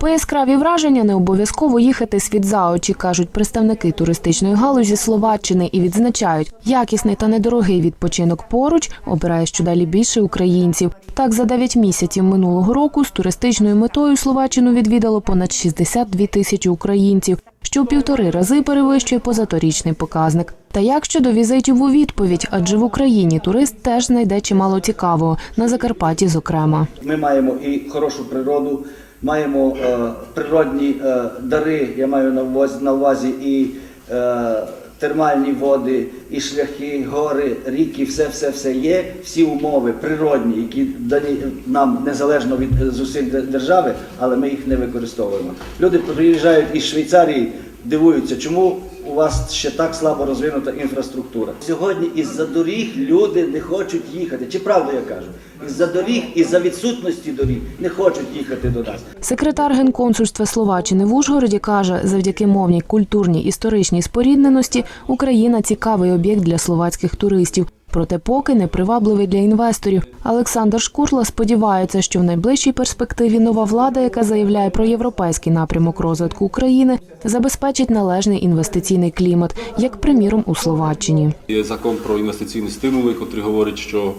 По яскраві враження не обов'язково їхати світ за очі, кажуть представники туристичної галузі Словаччини і відзначають, якісний та недорогий відпочинок поруч обирає щодалі більше українців. Так, за 9 місяців минулого року з туристичною метою Словаччину відвідало понад 62 тисячі українців, що в півтори рази перевищує позаторічний показник. Та як щодо візитів у відповідь, адже в Україні турист теж знайде чимало цікавого на Закарпатті, зокрема. Ми маємо і хорошу природу, маємо е, природні е, дари, я маю на увазі, на увазі і е, термальні води, і шляхи, гори, ріки, все, все, все є. Всі умови природні, які дані нам незалежно від зусиль держави, але ми їх не використовуємо. Люди приїжджають із Швейцарії, дивуються, чому у вас ще так слабо розвинута інфраструктура. Сьогодні із-за доріг люди не хочуть їхати. Чи правду я кажу? Із-за доріг, із-за відсутності доріг не хочуть їхати до нас. Секретар генконсульства Словаччини в Ужгороді каже, завдяки мовній, культурній, історичній спорідненості Україна цікавий об'єкт для словацьких туристів. Проте поки не привабливий для інвесторів. Олександр Шкурла сподівається, що в найближчій перспективі нова влада, яка заявляє про європейський напрямок розвитку України, забезпечить належний інвестиційний клімат, як приміром у Словаччині. Є закон про інвестиційні стимули, який говорить, що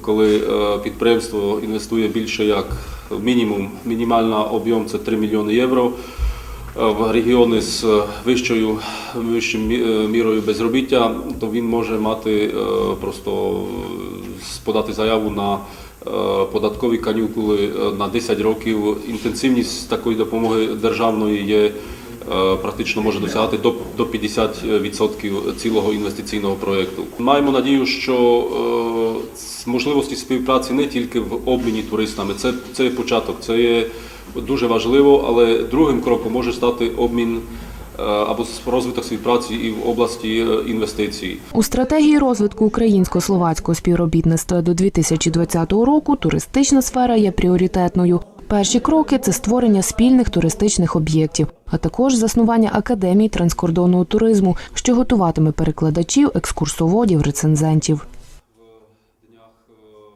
коли е, підприємство інвестує більше як мінімум, мінімальна об'єм це 3 мільйони євро. Е, В регіони з е, вищою вищим е, мірою безробіття, то він може мати просто подати заяву на податкові канікули на 10 років. Інтенсивність такої допомоги державної є практично може досягати до, до 50% цілого інвестиційного проєкту. Маємо надію, що можливості співпраці не тільки в обміні туристами, це, це є початок, це є дуже важливо, але другим кроком може стати обмін е, або розвиток співпраці і в області е, інвестицій. У стратегії розвитку українсько-словацького співробітництва до 2020 року туристична сфера є пріоритетною. Перші кроки це створення спільних туристичних об'єктів, а також заснування академій транскордонного туризму, що готуватиме перекладачів, екскурсоводів, рецензентів.